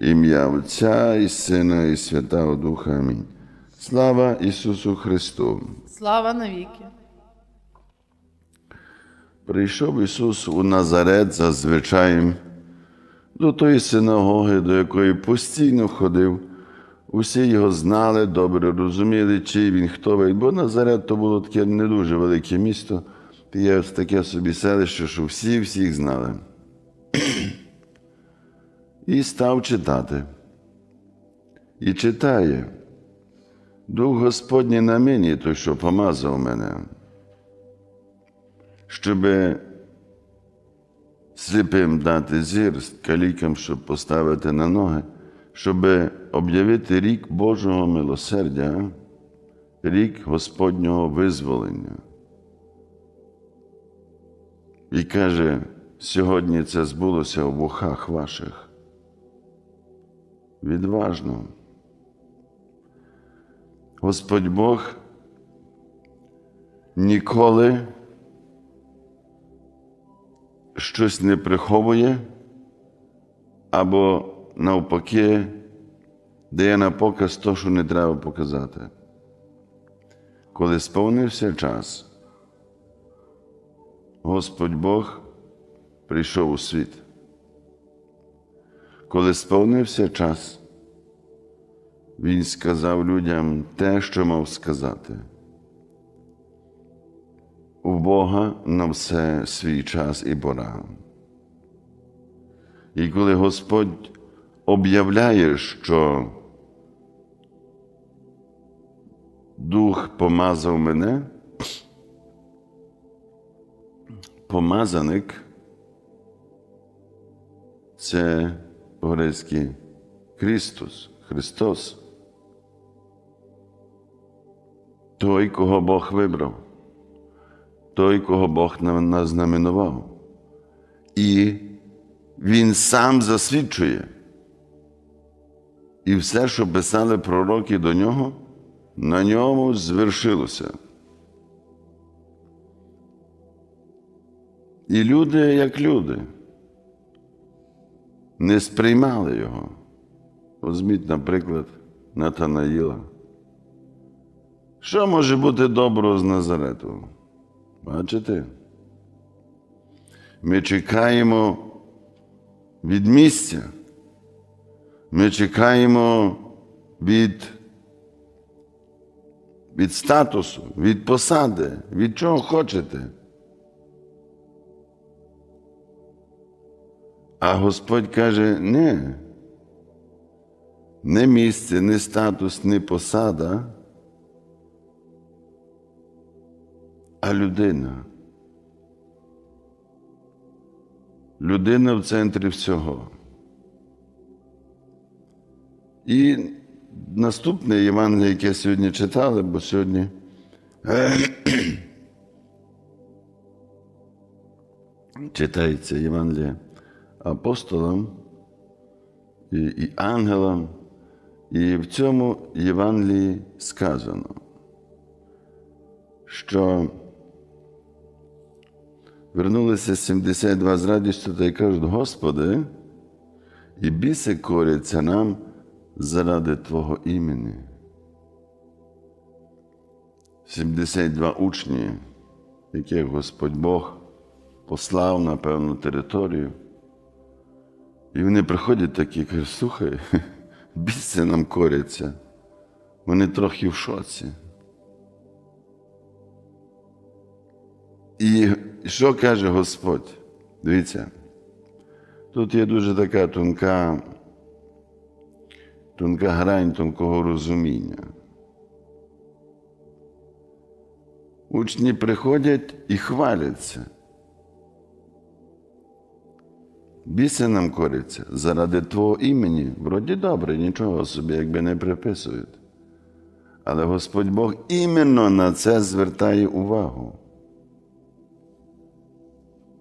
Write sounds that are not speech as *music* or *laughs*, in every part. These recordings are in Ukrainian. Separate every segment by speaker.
Speaker 1: Ім'я Отця і Сина, і Святого Духа. Амінь. Слава Ісусу Христу!
Speaker 2: Слава навіки.
Speaker 1: Прийшов Ісус у Назарет за звичаєм до тої синагоги, до якої постійно ходив. Усі його знали, добре розуміли, чий він хто він. Бо Назарет то було таке не дуже велике місто, є ось таке собі селище, що всі всіх знали. І став читати. І читає. Дух Господній на мені, той, що помазав мене щоб сліпим дати зір, калікам, щоб поставити на ноги, щоб об'явити рік Божого милосердя, рік Господнього визволення. І каже, сьогодні це збулося в вухах ваших. Відважно. Господь Бог ніколи щось не приховує, або навпаки дає на показ то, що не треба показати. Коли сповнився час, Господь Бог прийшов у світ. Коли сповнився час, Він сказав людям те, що мав сказати. У Бога на все свій час і пора. І коли Господь об'являє, що Дух помазав мене, помазаник це по-грецьки Христос, Христос, той, кого Бог вибрав той, кого Бог назнаменував. І Він сам засвідчує. І все, що писали пророки до нього, на ньому звершилося. І люди, як люди, не сприймали його. Візьміть, наприклад, Натанаїла. Що може бути доброго з Назарету? Бачите? Ми чекаємо від місця, ми чекаємо від, від статусу, від посади, від чого хочете. А Господь каже, не, не місце, не статус, не посада. а людина. Людина в центрі всього. І наступне Євангеліє, яке сьогодні читали, бо сьогодні *clears throat* читається Євангеліє апостолам і, і ангелам, і в цьому Євангелії сказано, що Вернулися 72 з радістю та й кажуть, Господи, і біси коряться нам заради Твого імені. 72 учні, яких Господь Бог послав на певну територію. І вони приходять такі кажуть, слухай, *laughs* біси нам коряться. Вони трохи в шоці. І що каже Господь? Дивіться, тут є дуже така тонка, тонка грань тонкого розуміння. Учні приходять і хваляться. Біси нам коряться заради Твого імені, вроді добре, нічого собі, якби не приписують. Але Господь Бог іменно на це звертає увагу.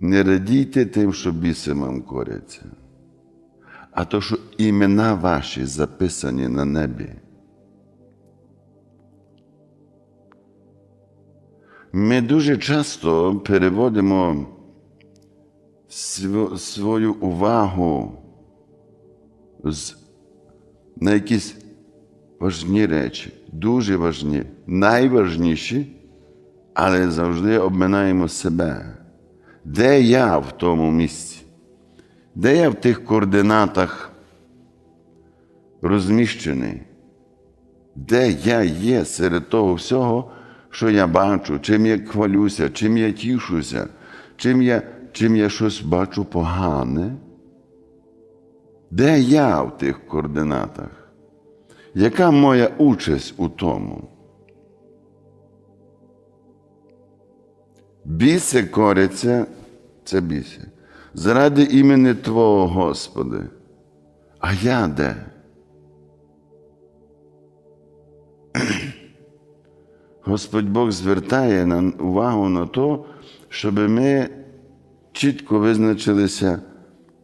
Speaker 1: Не радійте тим, що біси вам коряться, а то, що імена ваші записані на небі. Ми дуже часто переводимо свою увагу на якісь важні речі, дуже важні, найважніші, але завжди обминаємо себе. Де я в тому місці? Де я в тих координатах розміщений? Де я є серед того всього, що я бачу, чим я хвалюся, чим я тішуся, чим я, чим я щось бачу погане? Де я в тих координатах? Яка моя участь у тому? Біси коряться, це біси, заради імені Твого Господи. А я де? Господь Бог звертає увагу на те, щоб ми чітко визначилися,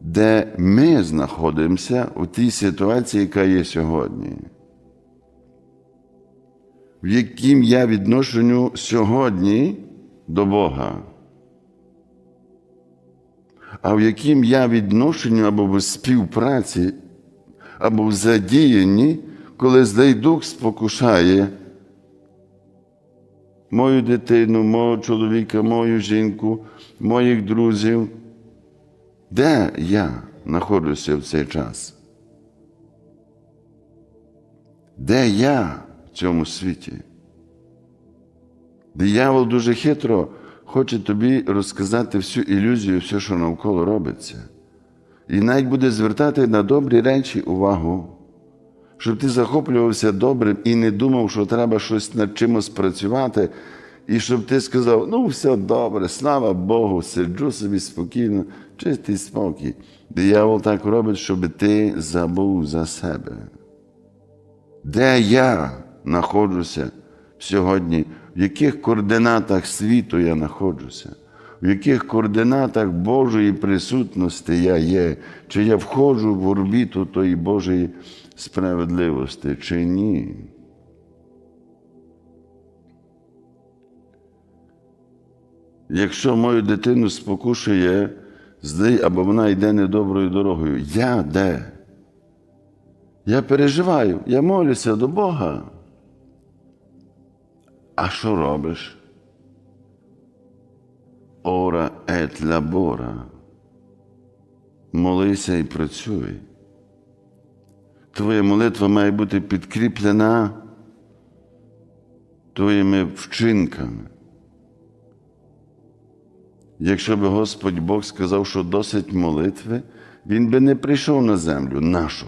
Speaker 1: де ми знаходимося у тій ситуації, яка є сьогодні. В яким я відношенню сьогодні до Бога. А в яким я відношенню або в співпраці, або в задіянні, коли злий дух спокушає мою дитину, мого чоловіка, мою жінку, моїх друзів. Де я знаходжуся в цей час? Де я в цьому світі? Диявол дуже хитро хоче тобі розказати всю ілюзію, все, що навколо робиться. І навіть буде звертати на добрі речі увагу, щоб ти захоплювався добрим і не думав, що треба щось над чимось працювати, і щоб ти сказав, ну, все добре, слава Богу, сиджу собі спокійно, чистий спокій. Диявол так робить, щоб ти забув за себе. Де я знаходжуся сьогодні, в яких координатах світу я знаходжуся, в яких координатах Божої присутності я є, чи я входжу в орбіту тої Божої справедливості, чи ні. Якщо мою дитину спокушує злий, або вона йде недоброю дорогою, я де? Я переживаю, я молюся до Бога. А що робиш? Ора ет лабора. Молися і працюй. Твоя молитва має бути підкріплена твоїми вчинками. Якщо би Господь Бог сказав, що досить молитви, Він би не прийшов на землю нашу.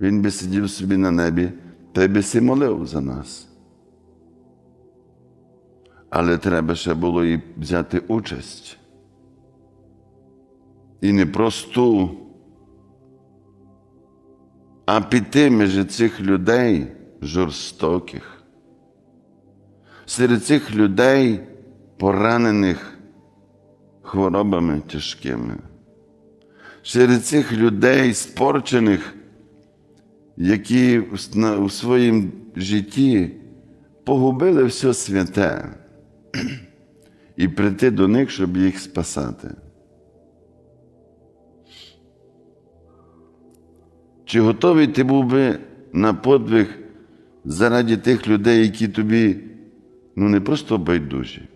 Speaker 1: Він би сидів собі на небі та й би си молив за нас. Але треба ще було і взяти участь. І не просту, а піти між цих людей жорстоких, серед цих людей, поранених хворобами тяжкими, серед цих людей спорчених, які у своїм житті погубили все святе, *clears throat* і прийти до них, щоб їх спасати. Чи готовий ти був би на подвиг заради тих людей, які тобі ну не просто байдужі,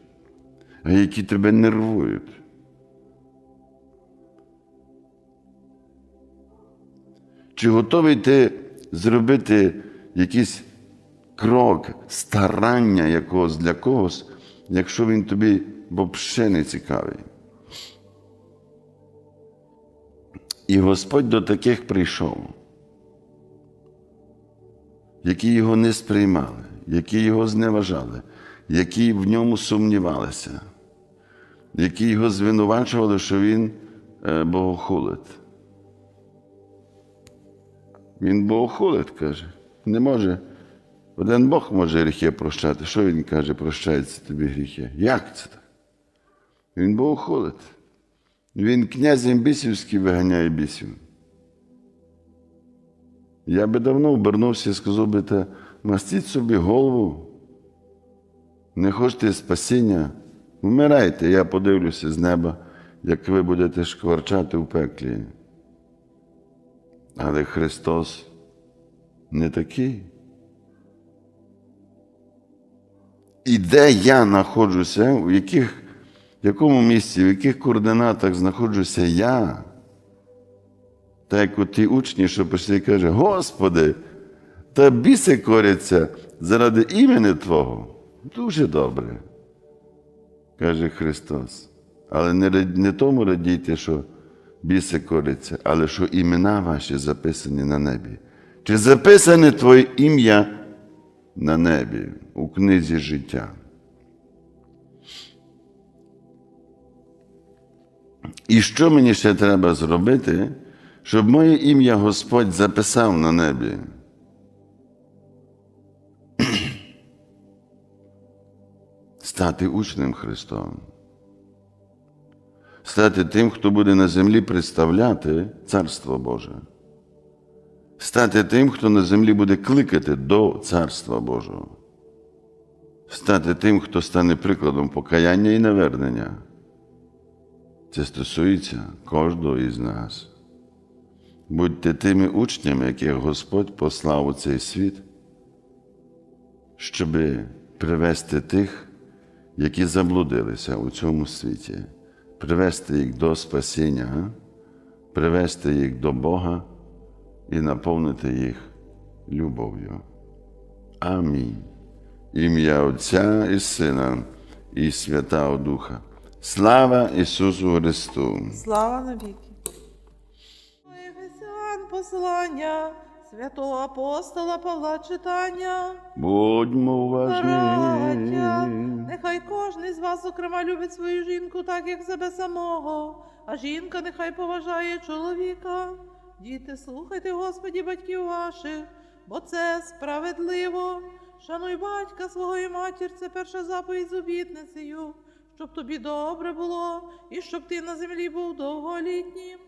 Speaker 1: а які тебе нервують? Чи готовий ти зробити якийсь крок, старання якогось для когось, якщо він тобі взагалі не цікавий? І Господь до таких прийшов, які його не сприймали, які його зневажали, які в ньому сумнівалися, які його звинувачували, що він богохулить. Він богохулить, каже. Не може. Один Бог може гріхи прощати. Що він каже, прощається тобі гріхи? Як це так? Він богохулить. Він князем бісівський виганяє бісів. Я би давно обернувся і сказав би, та мастіть собі голову. Не хочете спасіння, вмирайте, я подивлюся з неба, як ви будете шкварчати в пеклі. Але Христос не такий. І де я знаходжуся, в яких, в якому місці, в яких координатах знаходжуся я, так як от ті учні, що пішли і каже, Господи, та біси коряться заради імені Твого. Дуже добре, каже Христос. Але не, не тому радійте, що біси коряться, але що імена ваші записані на небі. Чи записане Твоє ім'я на небі у книзі життя? І що мені ще треба зробити, щоб моє ім'я Господь записав на небі? *clears throat* Стати учнем Христовим. Стати тим, хто буде на землі представляти Царство Боже. Стати тим, хто на землі буде кликати до Царства Божого. Стати тим, хто стане прикладом покаяння і навернення. Це стосується кожного із нас. Будьте тими учнями, яких Господь послав у цей світ, щоб привести тих, які заблудилися у цьому світі, привести їх до спасіння, привести їх до Бога і наповнити їх любов'ю. Амінь. Ім'я Отця і Сина і Святого Духа. Слава Ісусу Христу!
Speaker 2: Слава навіки. Послання святого апостола Павла читання.
Speaker 1: Будьмо уважні.
Speaker 2: Браття, нехай кожен з вас, зокрема, любить свою жінку так, як себе самого, а жінка нехай поважає чоловіка. Діти, слухайте, Господі, батьків ваших, бо це справедливо. Шануй батька свого і матір, це перша заповідь з обітницею, щоб тобі добре було, і щоб ти на землі був довголітнім.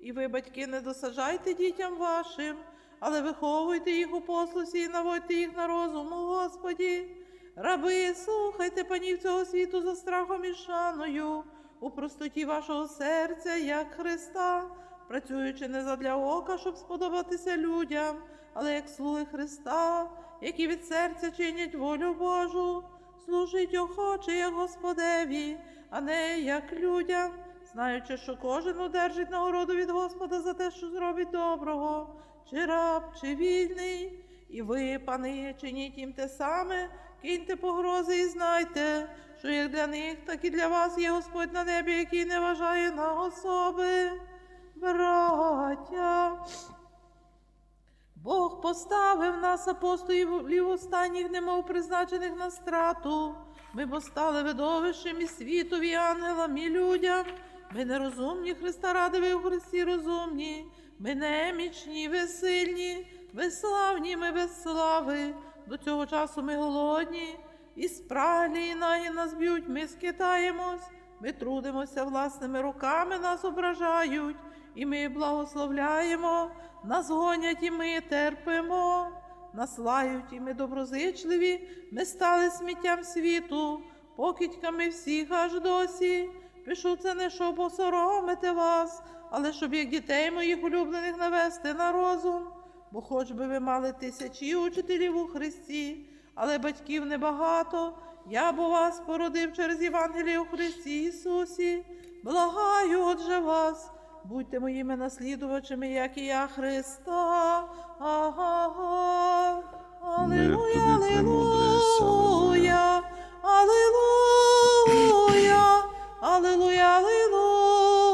Speaker 2: І ви, батьки, не досаджайте дітям вашим, але виховуйте їх у послусі і наводьте їх на розум у Господі. Раби, слухайте панів цього світу за страхом і шаною, у простоті вашого серця, як Христа, працюючи не задля ока, щоб сподобатися людям, але як слуги Христа, які від серця чинять волю Божу, служить охоче, як Господеві, а не як людям, знаючи, що кожен одержить нагороду від Господа за те, що зробить доброго, чи раб, чи вільний. І ви, пани, чиніть їм те саме, киньте погрози і знайте, що як для них, так і для вас є Господь на небі, який не вважає на особи. Браття, Бог поставив нас, апостолів останніх, немов призначених на страту. Ми бо стали видовищем і світові, і ангелам, і людям. Ми нерозумні, Христа ради, ви у Христі розумні. Ми немічні, ви сильні, ви славні, ми без слави. До цього часу ми голодні, і спраглі, і нагі нас б'ють, ми скитаємось. Ми трудимося власними руками, нас ображають, і ми благословляємо, нас гонять, і ми терпимо, нас лають, і ми доброзичливі, ми стали сміттям світу, покидьками всіх аж досі. Пишу це не щоб осоромити вас, але щоб як дітей моїх улюблених навести на розум. Бо хоч би ви мали тисячі учителів у Христі, але батьків небагато. Я бо вас породив через Євангеліє у Христі Ісусі. Благаю, отже вас, будьте моїми наслідувачами, як і я Христа. Ага. Алілуя, алілуя, алілуя, алілуя, алілуя.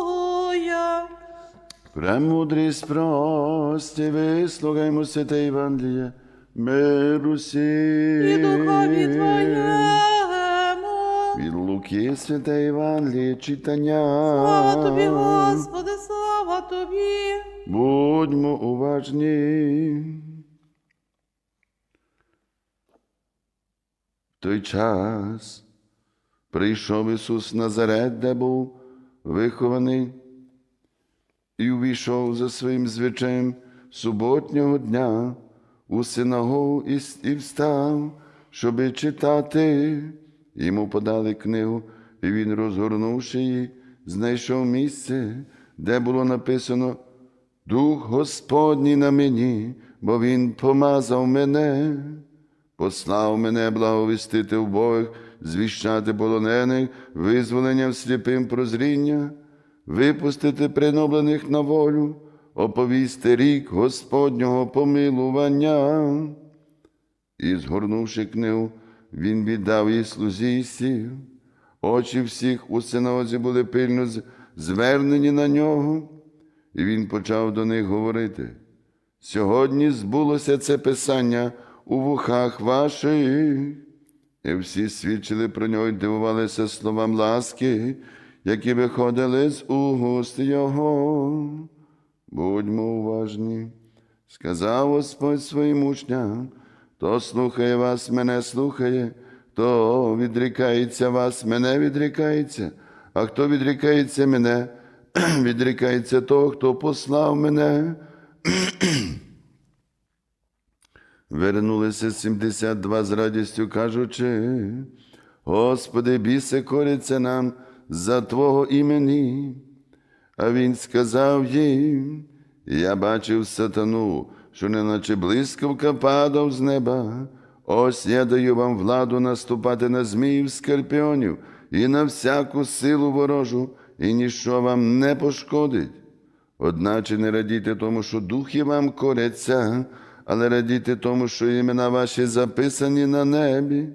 Speaker 1: Премудрість прості, вислухаймо святе Євангеліє, миру.
Speaker 2: І духові Твоєму.
Speaker 1: Від Луки святе Євангеліє читання.
Speaker 2: Слава тобі, Господи, слава тобі.
Speaker 1: Будьмо уважні. В той час прийшов Ісус Назарет, де був вихований, і увійшов за своїм звичаєм суботнього дня у синагогу і встав, щоби читати. Йому подали книгу, і він, розгорнувши її, знайшов місце, де було написано Дух Господній на мені, бо Він помазав мене, послав мене благовістити вбогих, звіщати полонених, визволення сліпим прозріння, випустити приноблених на волю, оповісти рік Господнього помилування. І, згорнувши книгу, він віддав їй слузі і сів. Очі всіх у синозі були пильно звернені на нього, і він почав до них говорити. Сьогодні збулося це писання у вухах ваших. І всі свідчили про нього і дивувалися словам ласки, які виходили з уст його. Будьмо уважні, сказав Господь своїм учням, хто слухає вас, мене слухає, хто відрікається вас, мене відрікається, а хто відрікається мене, *clears throat* відрікається того, хто послав мене. *clears throat* Вернулися 72 з радістю, кажучи, Господи, біси коряться нам за Твого імені. А він сказав їм, я бачив сатану, що неначе блискавка падав з неба. Ось я даю вам владу наступати на зміїв скорпіонів і на всяку силу ворожу, і ніщо вам не пошкодить. Одначе не радійте тому, що духи вам коряться, але радійте тому, що імена ваші записані на небі.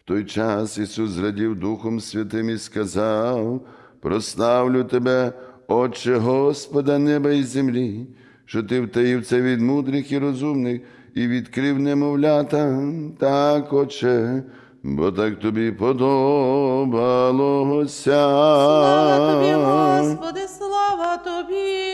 Speaker 1: В той час Ісус зрадів Духом Святим і сказав: Прославлю тебе, Отче Господа неба і землі, що ти втаїв це від мудрих і розумних і відкрив немовлята, так, Отче, бо так тобі подобалося.
Speaker 2: Слава тобі, Господи, слава тобі.